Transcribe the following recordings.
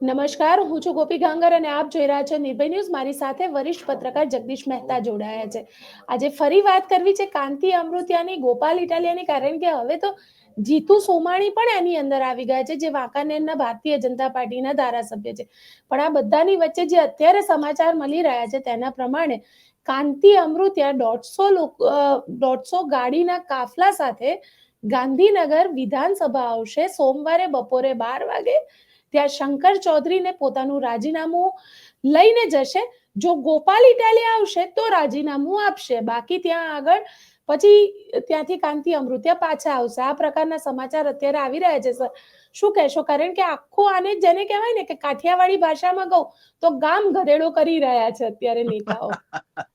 નમસ્કાર, હું છું ગોપી ગાંગર અને આપ જોઈ રહ્યા છો નિર્ભય ન્યૂઝ. મારી સાથે વરિષ્ઠ પત્રકાર જગદીશ મહેતા જોડાયા છે. આજે ફરી વાત કરવી છે કાંતિ અમૃતિયાની ગોપાલ ઇટાલિયાની, કારણ કે હવે તો જીતુ સોમાણી પણ એની અંદર આવી ગયા છે, જે વાંકાનેરના ભારતીય જનતા પાર્ટીના ધારાસભ્ય છે. પણ આ બધાની વચ્ચે જે અત્યારે સમાચાર મળી રહ્યા છે તેના પ્રમાણે કાંતિ અમૃતિયા દોઢસો લોકો દોઢસો ગાડીના કાફલા સાથે ગાંધીનગર વિધાનસભા આવશે. સોમવારે બપોરે બાર વાગે ત્યાં શંકર ચૌધરીને પોતાનું રાજીનામું લઈને જશે. જો ગોપાલ ઇટાલી આવશે તો રાજીનામું આપશે. બાકી ત્યાં આગળ પછી ત્યાંથી કાંતિ અમૃત્યા પાછા આવશે. આ પ્રકારના સમાચાર અત્યારે આવી રહ્યા છે, સર. શું કહેશો? કારણ કે આખું આને જેને કહેવાય ને કે કાઠિયાવાડી ભાષામાં કહું, તો ગામ ગધેડો કરી રહ્યા છે અત્યારે નેતાઓ.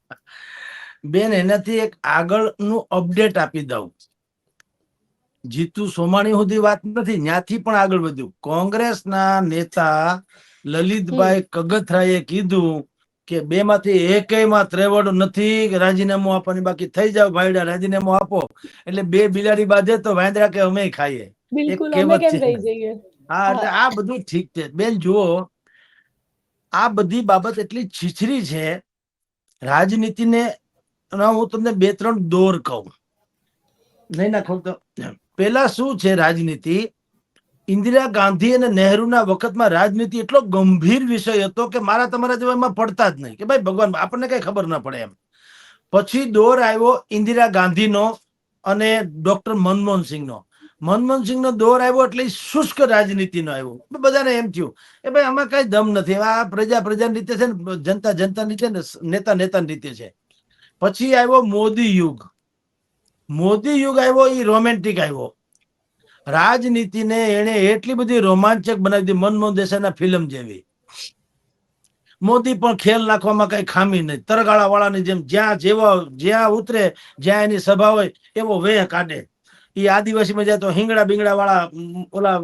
બેન, એનાથી એક આગળનું અપડેટ આપી દઉં. જીતુ સોમાણી સુધી વાત નથી ત્યાંથી પણ આગળ વધ્યું. કોંગ્રેસના નેતા લલિતભાઈ કગથરાએ કીધું કે બે માંથી એકેયમાં ત્રેવડ નથી રાજીનામું આપવાની બાકી થઈ જાવ ભાઈડા રાજીનામું આપો. એટલે બે બિલાડી બાંધે તો વાંદરા કે અમે ખાઈએ. હા એટલે આ બધું ઠીક છે. બેન જુઓ આ બધી બાબત એટલી છીછરી છે રાજનીતિને હું તમને બે ત્રણ દોર કહું. નહીં નાખો તો પેલા શું છે રાજનીતિ? ઇન્દિરા ગાંધી અને નહેરુના વખતમાં રાજનીતિ એટલો ગંભીર વિષય હતો કે મારા તમારા જેવા એમાં પડતા જ નહીં. કે ભાઈ ભગવાન, આપણને કઈ ખબર ના પડે એમ. પછી દોર આવ્યો ઇન્દિરા ગાંધીનો અને ડોક્ટર મનમોહન સિંહનો. દોર આવ્યો એટલે શુષ્ક રાજનીતિનો આવ્યો. બધાને એમ થયું કે ભાઈ આમાં કઈ દમ નથી. આ પ્રજા પ્રજાની રીતે છે ને, જનતા જનતાની રીતે ને નેતા નેતાની રીતે છે. પછી આવ્યો મોદી યુગ. મોદી યુગ આવ્યો એ રોમેન્ટિક આવ્યો. રાજનીતિને એને એટલી બધી રોમાંચક બનાવી દીધી, મનમોહન દેસાઈના ફિલ્મ જેવી. મોદી પણ ખેલ નાખવામાં કઈ ખામી નહીં. તરગાળા વાળાની જેમ જ્યાં જેવો, જ્યાં ઉતરે, જ્યાં એની સભા હોય, એવો વેહ કાઢે. એ આદિવાસીમાં જાય તો હિંગડા બિંગડા વાળા ઓલા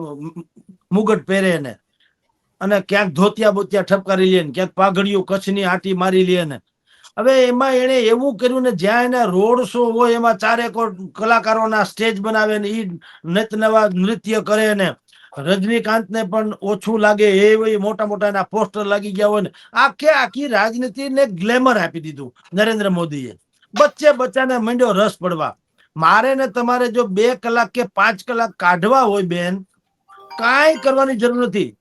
મુગટ પહેરે ને અને ક્યાંક ધોતિયા બોતિયા ઠપકારી લે ને, ક્યાંક પાઘડીઓ કચ્છની આટી મારી લે ને. હવે એમાં એને એવું કર્યું ને જ્યાં એના રોડ શો હોય, એમાં ચારેક કલાકારોના સ્ટેજ બનાવે ને ઈ નિત નવા નૃત્ય કરે ને રજનીકાંત ને પણ ઓછું લાગે, એ મોટા મોટા એના પોસ્ટર લાગી ગયા હોય ને, આખે આખી રાજનીતિને ગ્લેમર આપી દીધું નરેન્દ્ર મોદીએ. બચ્ચે બચ્ચાને મંડ્યો રસ પડવા. મારે ને તમારે જો બે કલાક કે પાંચ કલાક કાઢવા હોય બેન, કાંઈ કરવાની જરૂર નથી.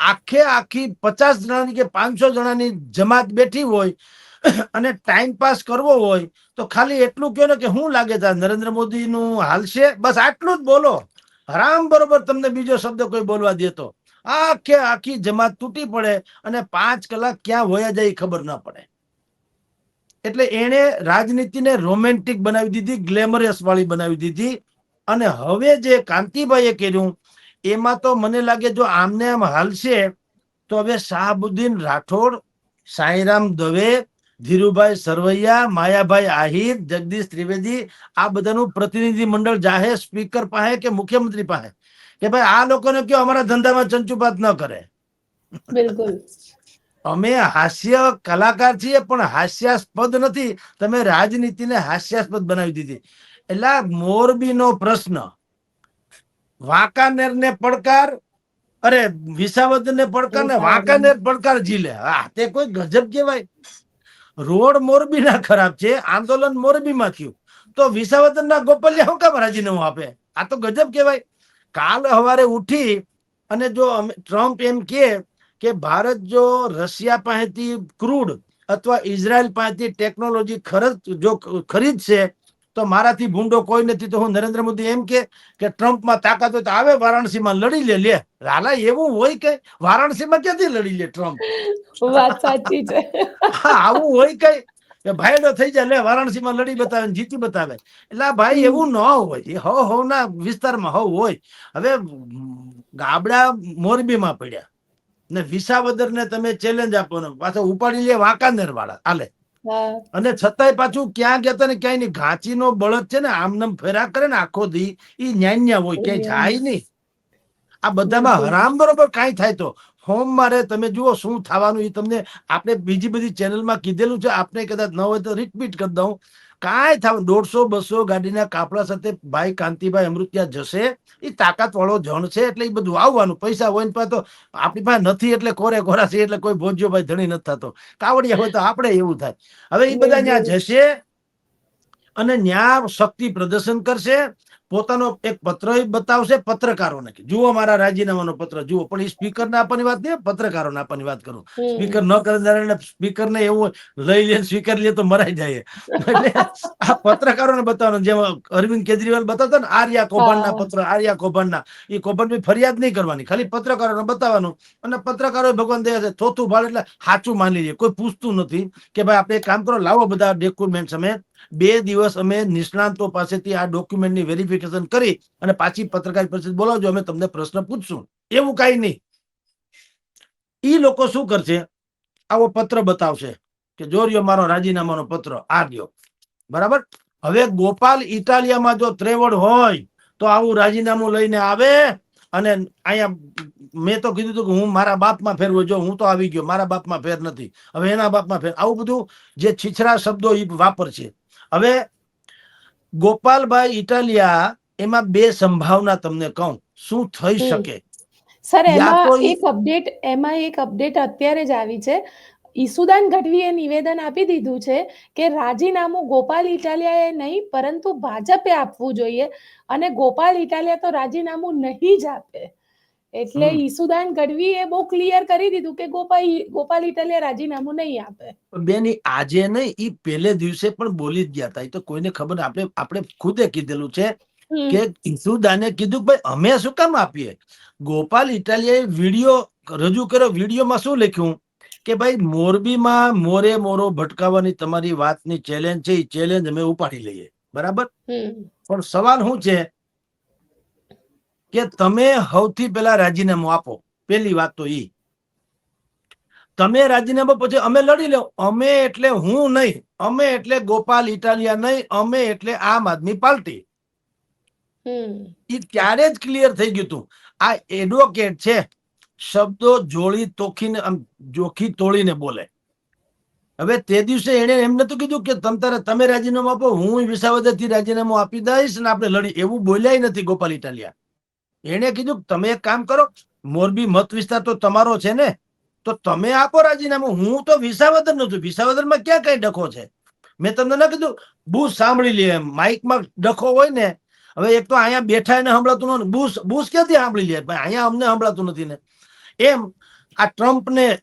આખે આખી પચાસ જણાની કે પાંચસો જણાની જમાત બેઠી હોય અને ટાઈમ પાસ કરવો હોય તો ખાલી એટલું કહો ને કે શું લાગે છે નરેન્દ્ર મોદી નું હાલશે બસ આટલું જ બોલો. હરામ બરોબર તમને બીજો શબ્દ કોઈ બોલવા દેતો આખે આખી જમાત તૂટી પડે અને પાંચ કલાક ક્યાં વયા જાય ખબર ના પડે. એટલે એણે રાજનીતિને રોમેન્ટિક બનાવી દીધી ગ્લેમરસ વાળી બનાવી દીધી. અને હવે જે કાંતિભાઈએ કર્યું, એમાં તો મને લાગે જો આમને આમ હાલશે, તો હવે શાહબુદ્દીન રાઠોડ, સાંઈરામ દવે ધીરુભાઈ સરવૈયા માયાભાઈ આહિર જગદીશ ત્રિવેદી આ બધાનું પ્રતિનિધિ મંડળ જાહેર સ્પીકર પાસે કે મુખ્યમંત્રી પાસે? કે ભાઈ આ લોકોને કયો અમારા ધંધામાં ચંચુપાત ન કરે? બિલકુલ. અમે હાસ્ય કલાકાર છીએ પણ હાસ્યાસ્પદ નથી. તમે રાજનીતિને હાસ્યાસ્પદ બનાવી દીધી. એટલે મોરબી મોરબીનો પ્રશ્ન. વાંકાનેર ને પડકાર અરે વિસાવદર ને પડકાર ને વાંકાનેર પડકાર ઝીલે હા તે કોઈ ગજબ કહેવાય. રોડ મોરબીના ખરાબ છે, આંદોલન મોરબીમાં થયું. તો વિસાવદર ના ગોપાલિયા શું કામ રાજીનામું આપે? આ તો ગજબ કહેવાય. કાલ સવારે ઉઠી અને જો ટ્રમ્પ એમ કે કે ભારત જો રશિયા પાસેથી ક્રૂડ અથવા ઇઝરાયલ પાસેથી ટેકનોલોજી ખરચ જો ખરીદશે તો મારાથી ભૂંડો કોઈ નથી. તો હું નરેન્દ્ર મોદી એમ કે કે ટ્રમ્પમાં તાકાત હોય તો આવે વારાણસીમાં લડી લે લે. લાલા એવું હોય કે વારાણસીમાં ક્યાંથી લડી લે ટ્રમ્પ? વાત સાચી છે. આવું હોય કઈ કે ભાઈડો થઈ જાય લે વારાણસીમાં લડી બતાવે જીતી બતાવે. એટલે આ ભાઈ એવું ન હોય. એ હવ હવ ના વિસ્તારમાં હવ હોય. હવે ગાબડા મોરબીમાં પડ્યા. ને વિસાવદર ને તમે ચેલેન્જ આપો ને. પાછો ઉપાડી લે વાંકાનેર વાળા હાલે. હા અને છતાંય પાછું ક્યાં ગયા ને ક્યાંય નહીં. ઘાંચી નો બળદ છે ને આમ નામ ફેરા કરે ને આખો દી ઈ ન્યાન્યા હોય ક્યાંય જાય નહીં. આ બધામાં હરામ બરોબર કાંઈ થાય તો. હોમ મારે તમે જુઓ શું થવાનું એ તમને આપણે બીજી બધી ચેનલમાં કીધેલું છે. આપણે કદાચ ન હોય તો રિપીટ કરી દઉં. કાંઈ થાવ દોઢસો બસો ગાડીના કાપડા સાથે ભાઈ કાંતિભાઈ અમૃત્યા જશે એ તાકાત વાળો જણ છે એટલે એ બધું આવવાનું પૈસા હોય ને પાછો આપણી પાસે નથી એટલે કોરે કોરા છે એટલે કોઈ ભોજ્યો ભાઈ ધણી નથી થતો. કાવડિયા હોય તો આપણે એવું થાય. હવે એ બધા ત્યાં જશે અને ન્યા શક્તિ પ્રદર્શન કરશે પોતાનો એક પત્ર બતાવશે પત્રકારોને કે જુઓ મારા રાજીનામાનો પત્ર જુઓ. પણ એ સ્પીકર ને આપવાની વાત નહીં પત્રકારોને આપવાની વાત કરું. સ્પીકર ન કરનારાને સ્પીકર ને એવું લઈ લે સ્વીકાર લે તો મરાઈ જાય. એટલે આ પત્રકારોને બતાવવાનું જેમ અરવિંદ કેજરીવાલ બતાવતા ને આર્યા કૌભાંડના. પત્ર આર્યા કૌભાંડના એ કૌભાંડ ફરિયાદ નહીં કરવાની ખાલી પત્રકારોને બતાવવાનું. અને પત્રકારો ભગવાન દયા છે થોથું ભાડ એટલે સાચું માની લે. કોઈ પૂછતું નથી કે ભાઈ આપણે એક કામ કરો લાવો બધા ડોક્યુમેન્ટ અમે બે દિવસ અમે નિષ્ણાંતો પાસેથી આ ડોક્યુમેન્ટની વેરિફિકેશન કરી અને પાછી પત્રકાર પરિષદ બોલાવજો, અમે તમને પ્રશ્ન પૂછશું. એવું કાંઈ નહીં. ઈ લોકો શું કરશે? આવો પત્ર બતાવશે કે જો રહ્યો મારો રાજીનામાનો પત્ર, આ રહ્યો. બરાબર? હવે ગોપાલ ઇટાલિયામાં જો ત્રેવડ હોય, તો આવું રાજીનામું લઈને આવે અને અહીંયા મેં તો કીધું હતું કે હું મારા બાપમાં ફેરવો, જો હું તો આવી ગયો, મારા બાપમાં ફેર નથી. હવે એના બાપમાં ફેર. આવું બધું જે છીછરા શબ્દો એ વાપરશે. હવે ગોપાલભાઈ ઇટાલિયા એમાં બે સંભાવના તમને કહું. શું થઈ શકે? સર એમાં એક અપડેટ એમાં એક અપડેટ અત્યારે જ આવી છે. ઈસુદાન ગઢવીએ નિવેદન આપી દીધું છે કે રાજીનામું ગોપાલ ઇટાલિયાએ નહીં પરંતુ ભાજપે આપવું જોઈએ. અને ગોપાલ ઇટાલિયા તો રાજીનામું નહીં જ આપે. એટલે ઈસુદાન ગઢવી એ બહુ ક્લિયર કરી દીધું કે ગોપાલ ગોપાલ ઇટાલિયા રાજીનામું નહીં આપે. બેન આજે નહીં ઈ પહેલે દિવસે પણ બોલી જ ગયા હતા. તો કોઈને ખબર આપણે આપણે ખુદે કીધેલું છે કે ઈસુદાને કીધું ભાઈ અમે શું કામ આપીએ? ગોપાલ ઇટાલિયાએ વીડિયો રજૂ કર્યો વિડીયોમાં શું લખ્યું? કે ભાઈ મોરબીમાં મોરે મોરો ભટકાવવાની તમારી વાતની ચેલેન્જ છે એ ચેલેન્જ અમે ઉપાડી લઈએ. બરાબર? પણ સવાલ શું છે? કે તમે સૌથી પહેલા રાજીનામું આપો. પેલી વાત તો ઈ. તમે રાજીનામું પછી અમે લડી લો અમે એટલે હું નહીં. અમે એટલે ગોપાલ ઇટાલિયા નહીં. અમે એટલે આમ આદમી પાર્ટી. હમ. એ ત્યારે જ ક્લિયર થઈ ગયું હતું આ એડવોકેટ છે. શબ્દો જોડી તોખીને જોખી તોડીને બોલે. હવે તે દિવસે એને એમ નતું કીધું કે તમ તારે તમે રાજીનામું આપો હું વિસાવદરથી રાજીનામું આપી દઈશ ને આપણે લડી. એવું બોલ્યા નથી ગોપાલ ઇટાલિયા. એને કીધું તમે એક કામ કરો, મોરબી મત વિસ્તાર તો તમારો છે ને, તો તમે આપો રાજીનામું. હું તો વિસાવદર નો છું. વિસાવદરમાં ક્યાં કઈ ડખો છે? મેં તમને ના કીધું બુશ સાંભળી લે એમ. માઇકમાં ડખો હોય ને, હવે એક તો અહીંયા બેઠા એને સંભળાતું નથી બુશ બુશ ક્યાંથી સાંભળી લે? ભાઈ, અહીંયા અમને સંભળાતું નથી ને. એમ આ ટ્રમ્પને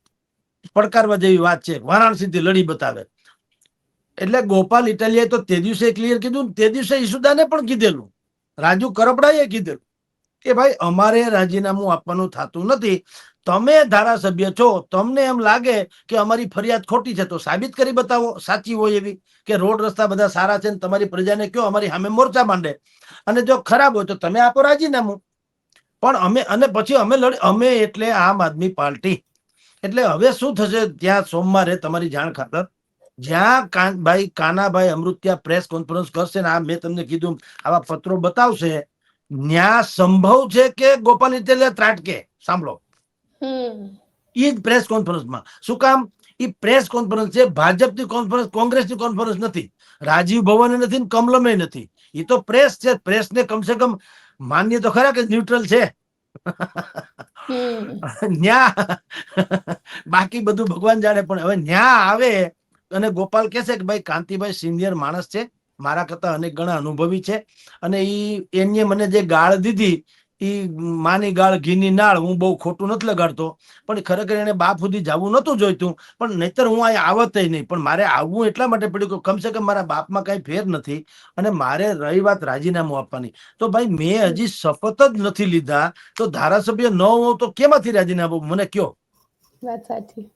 પડકારવા જેવી વાત છે. વારાણસીથી લડી બતાવે. એટલે ગોપાલ ઇટાલિયાએ તો તે દિવસે ક્લિયર કીધું તે દિવસે ઈસુદાને પણ કીધેલું. રાજુ કરપડાએ કીધેલું. કે ભાઈ, અમારે રાજીનામું આપવાનું થતું નથી. તમે ધારાસભ્ય છો, તમને એમ લાગે કે અમારી ફરિયાદ ખોટી છે, તો સાબિત કરી બતાવો. સાચી હોય એવી કે રોડ રસ્તા બધા સારા છે ને તમારી પ્રજાને કયો અમારી સામે મોરચા માંડે? અને જો ખરાબ હોય તો તમે આપો રાજીનામું. પણ અમે, અને પછી અમે લડી, અમે એટલે આમ આદમી પાર્ટી. એટલે હવે શું થશે? ત્યાં સોમવારે તમારી જાણ ખાતર. જ્યાં કાન, ભાઈ કાનાભાઈ અમૃત્યા પ્રેસ કોન્ફરન્સ કરશે ને આ મેં તમને કીધું આવા પત્રો બતાવશે ન્યા સંભવ છે કે ગોપાલ ઇટેલિયા ત્રાટકે? સાંભળો. એ જ પ્રેસ કોન્ફરન્સમાં શું કામ? એ પ્રેસ કોન્ફરન્સ છે ભાજપની કોન્ફરન્સ કોંગ્રેસની કોન્ફરન્સ નથી. રાજીવ ભવન નથી ને કમલમે નથી. એ તો પ્રેસ છે પ્રેસને કમસે કમ માન્ય તો ખરા કે ન્યુટ્રલ છે. ન્યા. બાકી બધું ભગવાન જાણે પણ હવે ન્યા આવે અને ગોપાલ કહેશે કે ભાઈ કાંતિભાઈ સિનિયર માણસ છે. મારા કરતા અનેક ગણા અનુભવી છે. અને એ એને મને જે ગાળ દીધી, ઈ માની ગાળ, ઘીની નાળ હું બહુ ખોટું નથી લગાડતો. પણ ખરેખર એને બાપ સુધી જવું નતું જોઈતું. પણ નહીતર હું અહીંયા આવત નહીં. પણ મારે આવવું એટલા માટે પડ્યું કે કમસે કમ મારા બાપમાં કાંઈ ફેર નથી અને મારે રહી વાત રાજીનામું આપવાની. તો ભાઈ, મેં હજી શપથ જ નથી લીધા. તો ધારાસભ્ય ન હોઉં તો કેમાંથી રાજીનામું? મને કયો. વાત સાચી.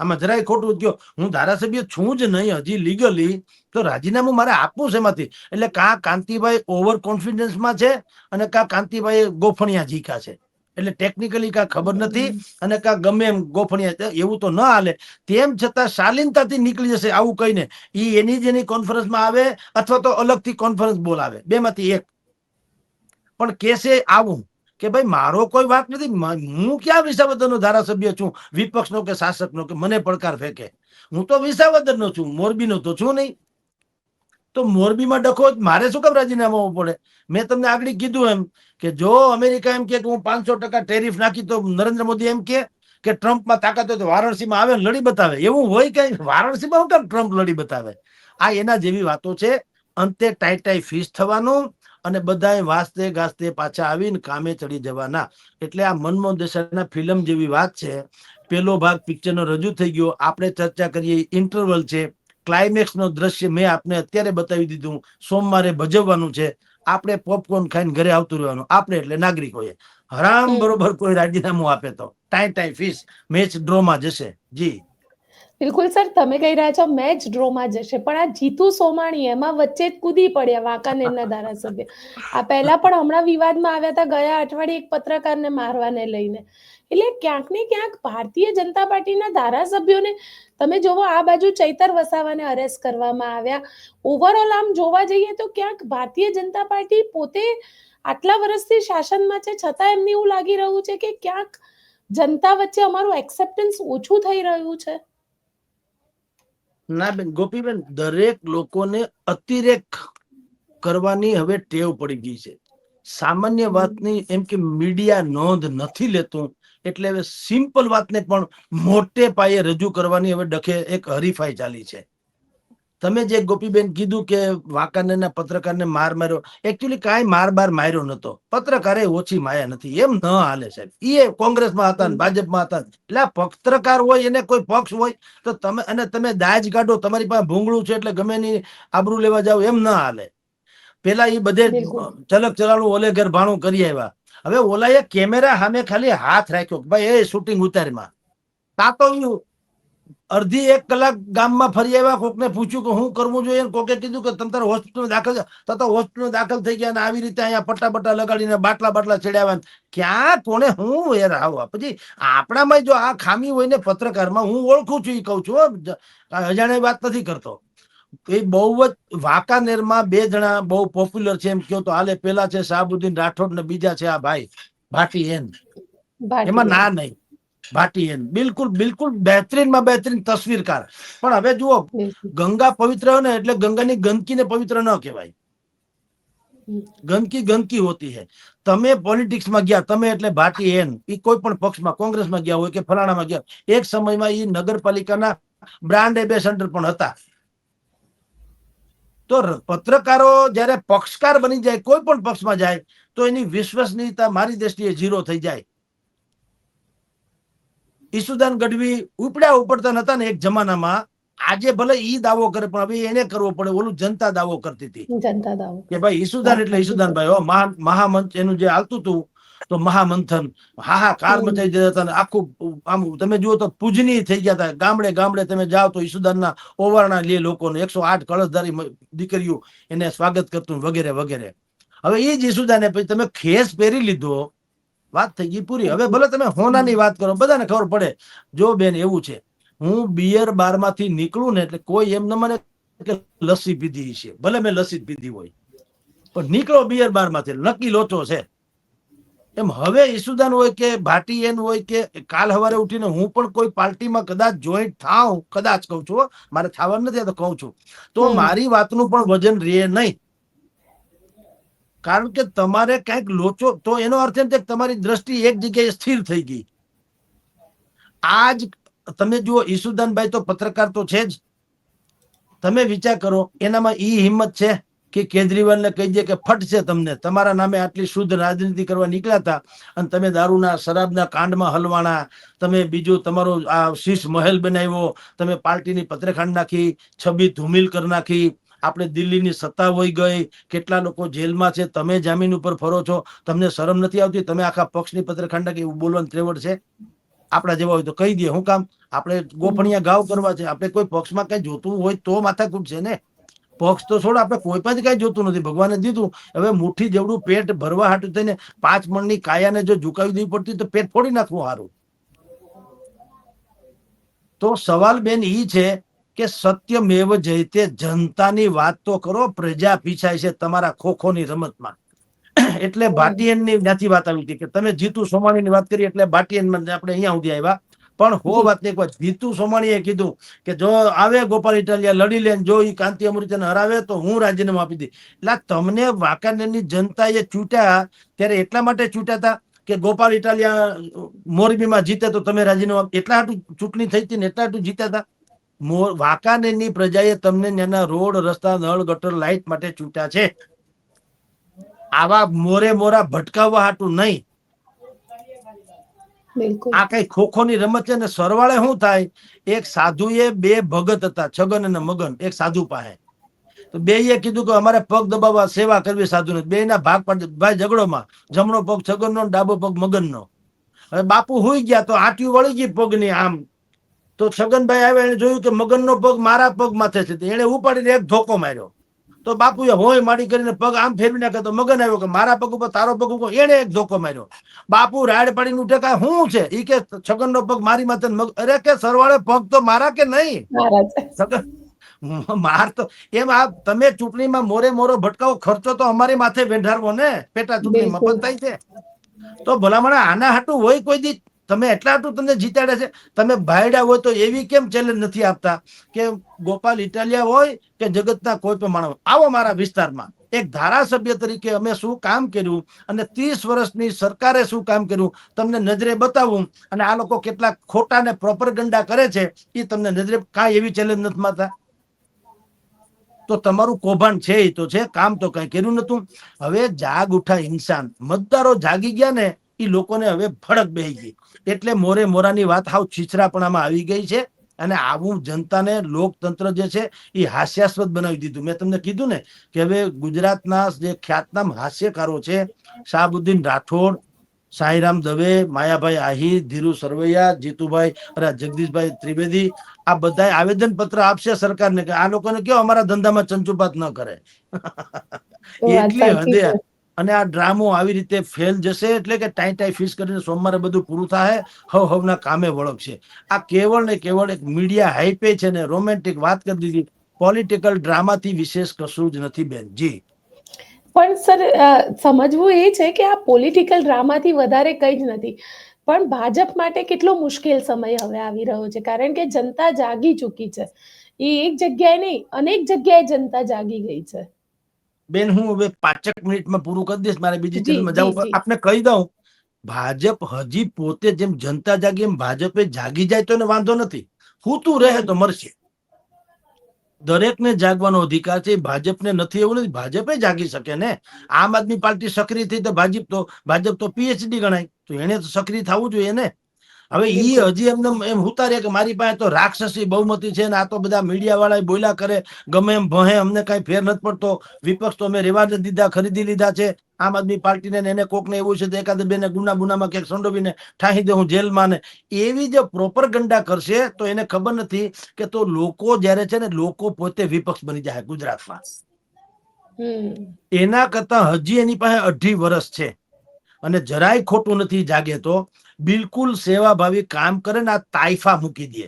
આમાં જરાય ખોટું કયો. હું ધારાસભ્ય છું જ નહીં, હજી લીગલી તો રાજીનામું મારે આપવું છે એમાંથી. એટલે કાં કાંતિભાઈ ઓવર કોન્ફિડન્સમાં છે અને કાં કાંતિભાઈ ગોફણિયા જીકા છે. એટલે ટેકનિકલી કાં ખબર નથી અને કાં ગમે એમ ગોફણિયા એવું તો ન હાલે. તેમ છતાં શાલીનતાથી નીકળી જશે આવું કહીને. એ એની જ એની કોન્ફરન્સમાં આવે અથવા તો અલગથી કોન્ફરન્સ બોલાવે. બેમાંથી એક. પણ કેસે આવું? કે ભાઈ, મારો કોઈ વાત નથી. હું ક્યાં વિસાવદરનો ધારાસભ્ય છું? વિપક્ષનો કે શાસકનો કે મને પડકાર ફેંકે? હું તો વિસાવદરનો છું. મોરબીનો તો છું નહીં. તો મોરબીમાં ડખો મારે શું કામ રાજીનામું આપવું પડે? મેં તમને આગળ કીધું એમ કે જો અમેરિકા એમ કે હું પાંચસો ટકા ટેરિફ નાખી તો નરેન્દ્ર મોદી એમ કે કે ટ્રમ્પમાં તાકાત હોય તો વારાણસીમાં આવે લડી બતાવે. એવું હોય કે વારાણસીમાં હું કેમ ટ્રમ્પ લડી બતાવે? આ એના જેવી વાતો છે. અંતે ટાઈ ટાઈ ફીસ થવાનું. અને બધાએ વાસ્તે ગાસ્તે પાછા આવીને કામે ચડી જવાના. એટલે આ મનમોહન દેસાઈના ફિલ્મ જેવી વાત છે પેલો ભાગ પિક્ચરનો રજૂ થઈ ગયો. આપણે ચર્ચા કરીએ ઇન્ટરવલ છે. ક્લાઇમેક્સ નો દ્રશ્ય મેં આપને અત્યારે બતાવી દીધું. સોમવારે ભજવવાનું છે. આપણે પોપકોર્ન ખાઈને ઘરે આવતું રહેવાનું. આપણે એટલે નાગરિકોએ હરામ બરોબર કોઈ રાજીનામું આપે તો. ટાઈ ટાઈ ફીસ મેચ ડ્રોમાં જશે. જી. બિલકુલ સર, તમે કહી રહ્યા છો મેચ ડ્રોમાં જશે, પણ આ જીતુ સોમાણી, એમાં વચ્ચે જ કૂદી પડ્યા વાંકાનેરના ધારાસભ્ય. આ પહેલા પણ હમણાં વિવાદમાં આવ્યા હતા, ગયા અઠવાડિયે એક પત્રકારને મારવાને લઈને. એટલે ક્યાંક ને ક્યાંક ભારતીય જનતા પાર્ટીના ધારાસભ્યોને, તમે જોવો આ બાજુ ચૈતર વસાવાને અરેસ્ટ કરવામાં આવ્યા. ઓવરઓલ આમ જોવા જઈએ તો ક્યાંક ભારતીય જનતા પાર્ટી પોતે આટલા વર્ષથી શાસનમાં છે, છતાં એમને એવું લાગી રહ્યું છે કે ક્યાંક જનતા વચ્ચે અમારું એક્સેપ્ટન્સ ઓછું થઈ રહ્યું છે. ના બેન ગોપીબેન દરેક લોકોને અતિરેક કરવાની હવે ટેવ પડી ગઈ છે. સામાન્ય વાતની એમ કે મીડિયા નોંધ નથી લેતું, એટલે હવે સિમ્પલ વાતને પણ મોટે પાયે રજૂ કરવાની હવે ડખે એક હરીફાઈ ચાલી છે. તમે જે ગોપીબેન કીધું કે વાંકાનેરના પત્રકારને માર માર્યો એકચ્યુઅલી કાંઈ માર બાર માર્યો નતો પત્રકારે ઓછી માયા નથી એમ ન હાલે સાહેબ. એ કોંગ્રેસમાં હતા ને ભાજપમાં હતા એટલે આ પત્રકાર હોય એને કોઈ પક્ષ હોય તો તમે અને તમે દાજ કાઢો તમારી પાસે ભૂંગળું છે એટલે ગમે ની આબરૂ લેવા જાવ એમ ના હાલે. પેલા એ બધે ચલક ચલાણું ઓલે ઘર ભાણું કરી આવ્યા હવે ઓલાએ કેમેરા સામે ખાલી હાથ રાખ્યો ભાઈ એ શૂટિંગ ઉતારમાં. તા તો ઈ અડધી એક કલાક ગામમાં ફરી આવ્યા કોકને પૂછ્યું કે હું કરવું જોઈએ? કોકે કીધું કે તમે તારે હોસ્પિટલ દાખલ છે. તો તો હોસ્પિટલ દાખલ થઈ ગયા અને આવી રીતે અહીંયા પટ્ટા બટ્ટા લગાડીને બાટલા બાટલા ચડાવ્યા ક્યાં કોને હું યાર આવા? પછી આપણામાં જો આ ખામી હોય ને પત્રકારમાં હું ઓળખું છું એ કહું છું. અજાણે વાત નથી કરતો. એ બહુ જ વાંકાનેરમાં બે જણા બહુ પોપ્યુલર છે એમ કહો તો હાલે પેલા છે શાહબુદ્દીન રાઠોડ ને બીજા છે આ ભાઈ ભાટી એન. એમાં ના નહીં. ભાટી એન બિલકુલ બિલકુલ બહેતરીનમાં બહેતરીન તસવીરકાર. પણ હવે જુઓ ગંગા પવિત્ર હોય ને એટલે ગંગાની ગંદકીને પવિત્ર ન કહેવાય. ગંદકી ગંદકી હોતી હે. તમે પોલિટિક્સમાં ગયા તમે એટલે ભાટી એન એ કોઈ પણ પક્ષમાં કોંગ્રેસમાં ગયા હોય કે ફલાણામાં ગયા એક સમયમાં એ નગરપાલિકાના બ્રાન્ડ એમ્બેસેડર પણ હતા. તો પત્રકારો જ્યારે પક્ષકાર બની જાય કોઈ પણ પક્ષમાં જાય તો એની વિશ્વસનીયતા મારી દ્રષ્ટિએ ઝીરો થઈ જાય. ઈસુદાન ગઢવી ઉપડ્યા ઉપડતા નતા ને એક જમાનામાં. આજે ભલે ઈ દાવો કરે પણ હવે એને કરવો પડે. ઓલું જનતા દાવો કરતી હતી. જનતા દાવો. કે ભાઈ ઈસુદાન એટલે ઈસુદાનભાઈ. હો મહામંચ એનું જે હાલતું હતું તો મહામંથન. હા હા કાર હમ. મચાઈ દેતા હતા ને આખું આમ તમે જુઓ તો પૂજનીય થઈ ગયા હતા. ગામડે ગામડે તમે જાઓ તો ઈસુદાનના ઓવારણા લે લોકોને. એકસો આઠ કળશધારી દીકરીઓ એને સ્વાગત કરતું વગેરે વગેરે. હવે એ જ ઈસુદાને પછી તમે ખેસ પહેરી લીધો. વાત થઈ ગઈ પૂરી. હવે ભલે તમે હોનાની વાત કરો બધાને ખબર પડે. જો બેન એવું છે. હું બિયર બારમાંથી નીકળું ને એટલે કોઈ એમ ન મને એટલે લસ્સી પીધી છે ભલે મેં લસ્સી પીધી હોય. પણ નીકળો બિયર બારમાંથી. નક્કી લોચો છે. એમ હવે ઈસુદાન હોય કે ભાટી એન હોય કે કાલ સવારે ઉઠીને હું પણ કોઈ પાર્ટીમાં કદાચ જોઈન્ટ થાઉં કદાચ કહું છું મારે થવાનું નથી તો કહું છું. તો મારી વાતનું પણ વજન રહે નહીં. કારણ કે તમારે કંઈક લોચો, તો એનો અર્થ એમ કે તમારી દ્રષ્ટિ એક જગ્યાએ સ્થિર થઈ ગઈ. આજ તમે જુઓ, ઈસુદાનભાઈ તો પત્રકાર તો છે જ. તમે વિચાર કરો, એનામાં ઈ હિંમત છે કે કેજરીવાલને કહી દે કે ફટ છે તમને. તમારા નામે આટલી શુદ્ધ રાજનીતિ કરવા નીકળ્યા હતા અને તમે દારૂના, શરાબના કાંડમાં હલવાણા તમે બીજું તમારો આ શીશ મહેલ બનાવ્યો. તમે પાર્ટીની પત્રખાંડ નાખી, છબી ધૂમિલ કરી નાખી. આપણે દિલ્હીની સત્તા વહી ગઈ, કેટલા લોકો જેલમાં છે, તમે જામીન ઉપર ફરો છો, તમને શરમ નથી આવતી? તમે આખા પક્ષની પત્રખાંડ કે એવું બોલવાનું ત્રેવડ છે? આપણા જેવા હોય તો કહી દે, હું કામ? આપણે ગોપણીયા ગાવ કરવા છે, આપણે કોઈ પક્ષમાં કઈ જોતું હોય તો માથાકૂટ છે ને? પક્ષ તો છોડ, આપણે કોઈ પણ કઈ જોતું નથી. ભગવાને દીધું, હવે મુઠ્ઠી જેવડું પેટ ભરવા હાટું થઈને પાંચ મણની કાયાને જો ઝુકાવી દેવી પડતી તો પેટ ફોડી નાખવું સારું તો સવાલ બેન ઈ છે કે સત્યમેવ જયતે જનતાની વાત તો કરો પ્રજા પીછાય છે તમારા ખોખોની રમતમાં. એટલે ભાટિયનની ત્યાંથી વાત આવી હતી કે તમે જીતુ સોમાણીની વાત કરી એટલે ભાટિયન આપણે અહીંયા સુધી આવ્યા. પણ હો. વાત એક વાત જીતુ સોમાણીએ કીધું કે જો આવે ગોપાલ ઇટાલિયા લડી લે જો એ કાંતિ અમૃતને હરાવે તો હું રાજીનામું આપી દઈ એટલે તમને વાંકાનેરની જનતાએ ચૂંટ્યા ત્યારે એટલા માટે ચૂંટ્યા હતા કે ગોપાલ ઇટાલિયા મોરબીમાં જીતે તો તમે રાજીનામું એટલા હાટું ચૂંટણી થઈ હતી ને એટલા હાટું જીત્યા હતા. વાંકાનેરની પ્રજાએ તમને ત્યાંના રોડ રસ્તા નળ ગટર લાઇટ માટે ચૂંટ્યા છે. આવા મોરે મોરા ભટકાવવા હાટું નહીં. આ કઈ ખોખોની રમત છે ને સરવાળે શું થાય? એક સાધુએ બે ભગત હતા છગન અને મગન એક સાધુ પાસે. તો બે કીધું કે અમારે પગ દબાવવા સેવા કરવી સાધુ બે ના ભાગ પાડી ભાઈ ઝઘડોમાં જમણો પગ છગનનો નો ડાબો પગ મગનનો. હવે બાપુ હુઈ ગયા તો આટ્યું વળી ગઈ પગની આમ. તો છગનભાઈ આવ્યા એને જોયું કે મગનનો પગ મારા પગ માથે છે એને ઉપાડીને એક ધોકો માર્યો. તો બાપુએ હોય માડી કરીને પગ આમ ફેરવી નાખ્યો તો મગન આવ્યો કે મારા પગ ઉપર તારો પગ ઉપર એને એક ધોકો માર્યો. બાપુ રાડ પાડીને ઉઠે કાંઈ શું છે? ઈ કે છગનનો પગ મારી માથે અરે કે સરવાળે પગ તો મારા કે નહીં? છગન માર તો એમ આ તમે ચૂંટણીમાં મોરે મોરો ભટકાવો ખર્ચો તો અમારી માથે વેઢારવો ને? પેટા ચૂંટણી પણ થાય છે. તો ભલામણ આના હાટું હોય કોઈ દી તમે એટલા તો તમને જીતાડે છે. તમે ભાઈડા હોય તો એવી કેમ ચેલેન્જ નથી આપતા? કે ગોપાલ ઇટાલિયા હોય કે જગતના કોઈ પણ માણસ આવો મારા વિસ્તારમાં. એક ધારાસભ્ય તરીકે અમે શું કામ કર્યું? અને ત્રીસ વર્ષની સરકારે શું કામ કર્યું? તમને નજરે બતાવું. અને આ લોકો કેટલા ખોટા ને પ્રોપરગંડા કરે છે, એ તમને નજરે કાંઈ એવી ચેલેન્જ નથી માતા તો તમારું કૌભાંડ છે એ તો છે. કામ તો કઈ કર્યું નતું હવે જાગ ઉઠા ઇન્સાન. મતદારો જાગી ગયા ને એ લોકોને હવે ભડક બેહી ગઈ. એટલે મોરે મોરાની વાત હાવ છીછરાપણામાં આવી ગઈ છે અને આવું જનતાને લોકતંત્ર જે છે એ હાસ્યાસ્પદ બનાવી દીધું. મેં તમને કીધું ને કે હવે ગુજરાતના જે ખ્યાતનામ હાસ્યકારો છે શાહબુદ્દીન રાઠોડ સાંઈરામ દવે માયાભાઈ આહિર ધીરુ સરવૈયા જીતુભાઈ અરે જગદીશભાઈ ત્રિવેદી આ બધા આવેદન પત્ર આપશે સરકારને કે આ લોકોને કેવો અમારા ધંધામાં ચંચુપાત ન કરે. એટલી હદે. અને આ ડ્રામો આવી રીતે ફેલ જશે એટલે કે ટાઈ ટાઈ ફિશ કરીને સોમવારે બધું પૂરું થાય, હવ હવના કામે વળગશે. આ કેવળ ને કેવળ એક મીડિયા હાઈપે છે ને રોમેન્ટિક વાત કરી દીધી. પોલિટિકલ ડ્રામાથી વિશેષ કશું જ નથી બેન. જી. પણ સર સમજવું એ છે કે આ પોલિટિકલ ડ્રામાથી વધારે કંઈ જ નથી. પણ ભાજપ માટે કેટલો મુશ્કેલ સમય હવે આવી રહ્યો છે, કારણ કે જનતા જાગી ચૂકી છે. એ એક જગ્યાએ નહીં, અનેક જગ્યાએ જનતા જાગી ગઈ છે. બેન હું હવે પાંચેક મિનિટમાં પૂરું કરી દઈશ મારે બીજી ચેનલમાં જવું. આપને કહી દઉં ભાજપ હજી પોતે જેમ જનતા જાગી એમ ભાજપે જાગી જાય તો એને વાંધો નથી. હું તું રહે તો મરશે. દરેકને જાગવાનો અધિકાર છે ભાજપને નથી એવું નથી. ભાજપે જાગી શકે ને. આમ આદમી પાર્ટી સક્રિય થઈ તો ભાજપ તો ભાજપ તો પીએચડી ગણાય. તો એને તો સક્રિય થવું જોઈએ ને. હવે ઈ હજી એમને એમ ઉતારે કે મારી પાસે તો રાક્ષસી બહુમતી છે ને આ તો બધા મીડિયા વાળા બોલ્યા કરે ગમે એમ ભહે અમને કઈ ફેર નથી પડતો. વિપક્ષ તો અમે રેવા નથી દીધા ખરીદી લીધા છે. આમ આદમી પાર્ટીને ને કોક ને એવું છે તો એકાદ બેને ગુના ગુનામાં ક્યાંક સંડોવીને ઠાહી દે હું જેલમાં ને. એવી જે પ્રોપર ગંડા કરશે તો એને ખબર નથી કે તો લોકો જયારે છે ને લોકો પોતે વિપક્ષ બની જાય ગુજરાતમાં. એના કરતા હજી એની પાસે અઢી વર્ષ છે. અને જરાય ખોટું નથી જાગે તો બિલકુલ સેવાભાવી કામ કરે ને આ તાઇફા મૂકી દે.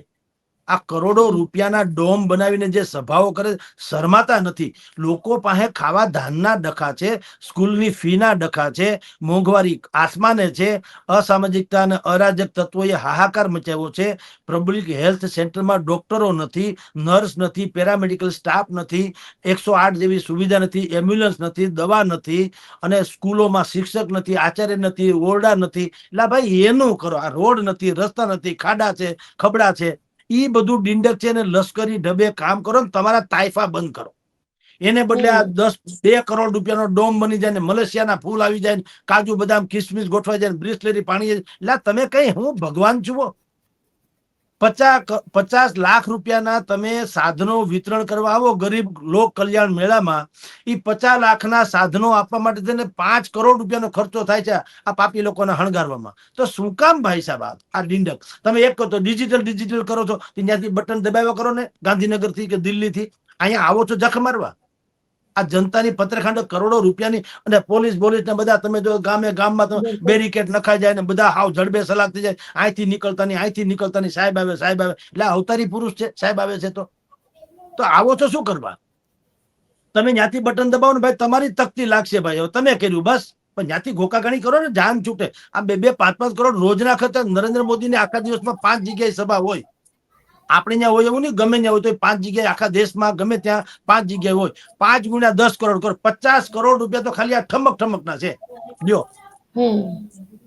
આ કરોડો રૂપિયાના ડોમ બનાવીને જે સભાઓ કરે, શરમાતા નથી. લોકો પાસે ખાવા ધાનના ડખા છે, સ્કૂલની ફીના ડખા છે, મોંઘવારી આસમાને છે, અસામાજિકતા અને અરાજક તત્વોએ હાહાકાર મચાવ્યો છે. પબ્લિક હેલ્થ સેન્ટરમાં ડોક્ટરો નથી નર્સ નથી પેરામેડિકલ સ્ટાફ નથી, એકસો આઠ જેવી સુવિધા નથી એમ્બ્યુલન્સ નથી, દવા નથી અને સ્કૂલોમાં શિક્ષક નથી, આચાર્ય નથી ઓરડા નથી. એટલે ભાઈ, એનું કરો. આ રોડ નથી, રસ્તા નથી, ખાડા છે, ખબડા છે. ઈ બધું ડિંડક છે ને લશ્કરી ઢબે કામ કરો ને તમારા તાઇફા બંધ કરો. એને બદલે આ દસ બે કરોડ રૂપિયાનો ડોમ બની જાય ને મલેશિયાના ફૂલ આવી જાય ને કાજુ બદામ કિસમિસ ગોઠવાઈ જાય ને બ્રિસ્લેરી પાણી એટલે તમે કઈ હું ભગવાન જુઓ પચાસ પચાસ લાખ રૂપિયાના તમે સાધનો વિતરણ કરવા આવો ગરીબ લોક કલ્યાણ મેળામાં એ પચાસ લાખના સાધનો આપવા માટે થઈને પાંચ કરોડ રૂપિયાનો ખર્ચો થાય છે આ પાપી લોકોને હણગારવામાં. તો શું કામ ભાઈ સાહેબ આ- ડિંડક. તમે એક કહો ડિજિટલ ડિજિટલ કરો છો ત્યાંથી બટન દબાવ્યા કરો ને ગાંધીનગરથી કે દિલ્હી થી અહીંયા આવો છો જખ મારવા? આ જનતાની પત્રખાંડ કરોડો રૂપિયાની અને પોલીસ પોલીસ ને બધા તમે જો ગામે ગામમાં તમે. બેરિકેડ નખાઈ જાય ને બધા હાવ જડબે સલાક થઈ જાય. અહીંથી નીકળતા નહીં અહીંથી નીકળતા નહીં સાહેબ આવે સાહેબ આવે. એટલે અવતારી પુરુષ છે સાહેબ આવે છે તો. તો આવો છો શું કરવા? તમે ત્યાંથી બટન દબાવો ને ભાઈ તમારી તકતી લાગશે ભાઈ. તમે કર્યું બસ. પણ જ્યાંથી ગોકાગણી કરો ને જાન છૂટે. આ બે બે પાંચ પાંચ કરોડ રોજના ખર્ચા નરેન્દ્ર મોદીની આખા દિવસમાં પાંચ જગ્યાએ સભા હોય. આપણે ત્યાં હોય એવું નહીં ગમે ત્યાં હોય તો પાંચ જગ્યાએ આખા દેશમાં ગમે ત્યાં પાંચ જગ્યાએ હોય. પાંચ ગુણ્યા દસ કરોડ કરો. પચાસ કરોડ રૂપિયા તો ખાલી આ ઠમક ઠમકના છે. લ્યો.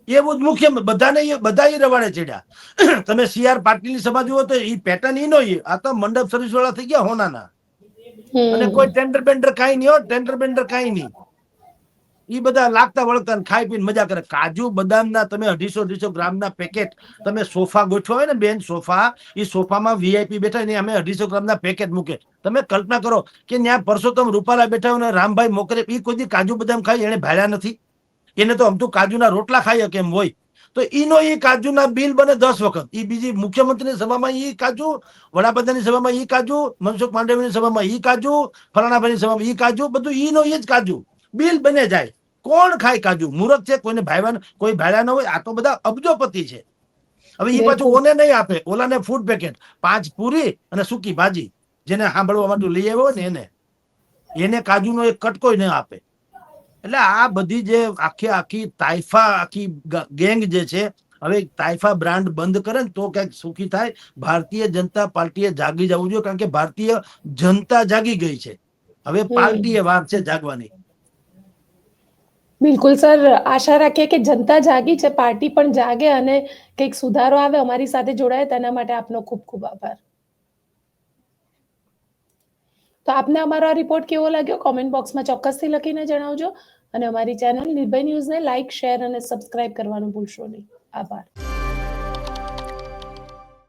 એવું જ મુખ્ય બધાને બધા એ રવાડે ચડ્યા. તમે સીઆર પાટીલની સભા જુઓ તો એ પેટર્ન ઈ નો આ તો મંડપ સર્વિસ વાળા થઈ ગયા હોનાના. અને કોઈ ટેન્ડર બેન્ડર કાંઈ નહીં હો ટેન્ડર બેન્ડર કઈ નહીં. ઈ બધા લાગતા વળગતા ખાઈ પીને મજા કરે. કાજુ, બદામના તમે અઢીસો અઢીસો ગ્રામના પેકેટ તમે સોફા ગોઠવા હોય ને બેન, સોફા એ સોફામાં વીઆઈપી બેઠા ને અમે અઢીસો ગ્રામના પેકેટ મૂકે. તમે કલ્પના કરો કે ત્યાં પરસોત્તમ રૂપાલા બેઠા હોય ને રામભાઈ મોકરે એ કોઈ કાજુ, બદામ ખાઈ એને ભાડ્યા નથી. એને તો અમથું કાજુના રોટલા ખાઈ કેમ હોય. તો ઈનો એ કાજુના બિલ બને દસ વખત. એ બીજી મુખ્યમંત્રીની સભામાં એ કાજુ, વડાપ્રધાનની સભામાં એ કાજુ, મનસુખ માંડવીની સભામાં એ કાજુ, ફલાણાભાઈની સભામાં એ કાજુ, બધું ઈનો એ જ કાજુ. બિલ બને જાય. કોણ ખાય કાજુ મૂર્ખ છે કોઈને ભાઈવાન કોઈ ભાડા ન હોય આ તો બધા અબજોપતિ છે. હવે એ પાછું ઓને નહીં આપે ઓલાને ફૂડ પેકેટ પાંચ પૂરી અને સૂકી ભાજી જેને સાંભળવા માટે લઈ આવ્યો ને એને. એને કાજુનો એક કટકો ન આપે. એટલે આ બધી જે આખી આખી તાઇફા આખી ગેંગ જે છે હવે તાઇફા બ્રાન્ડ બંધ કરે ને તો ક્યાંક સુખી થાય. ભારતીય જનતા પાર્ટીએ જાગી જવું જોઈએ કારણ કે ભારતીય જનતા જાગી ગઈ છે. હવે. પાર્ટીએ વાર છે જાગવાની. બિલકુલ, સર. આશા રાખીએ કે જનતા જાગી છે, પાર્ટી પણ જાગે અને કંઈક સુધારો આવે અમારી સાથે જોડાય, તેના માટે આપનો ખૂબ ખૂબ આભાર. તો આપને અમારો આ રિપોર્ટ કેવો લાગ્યો? કોમેન્ટ બોક્સમાં ચોક્કસથી લખીને જણાવજો અને અમારી ચેનલ નિર્ભય ન્યૂઝને લાઇક શેર અને સબસ્ક્રાઇબ કરવાનું ભૂલશો નહીં. આભાર.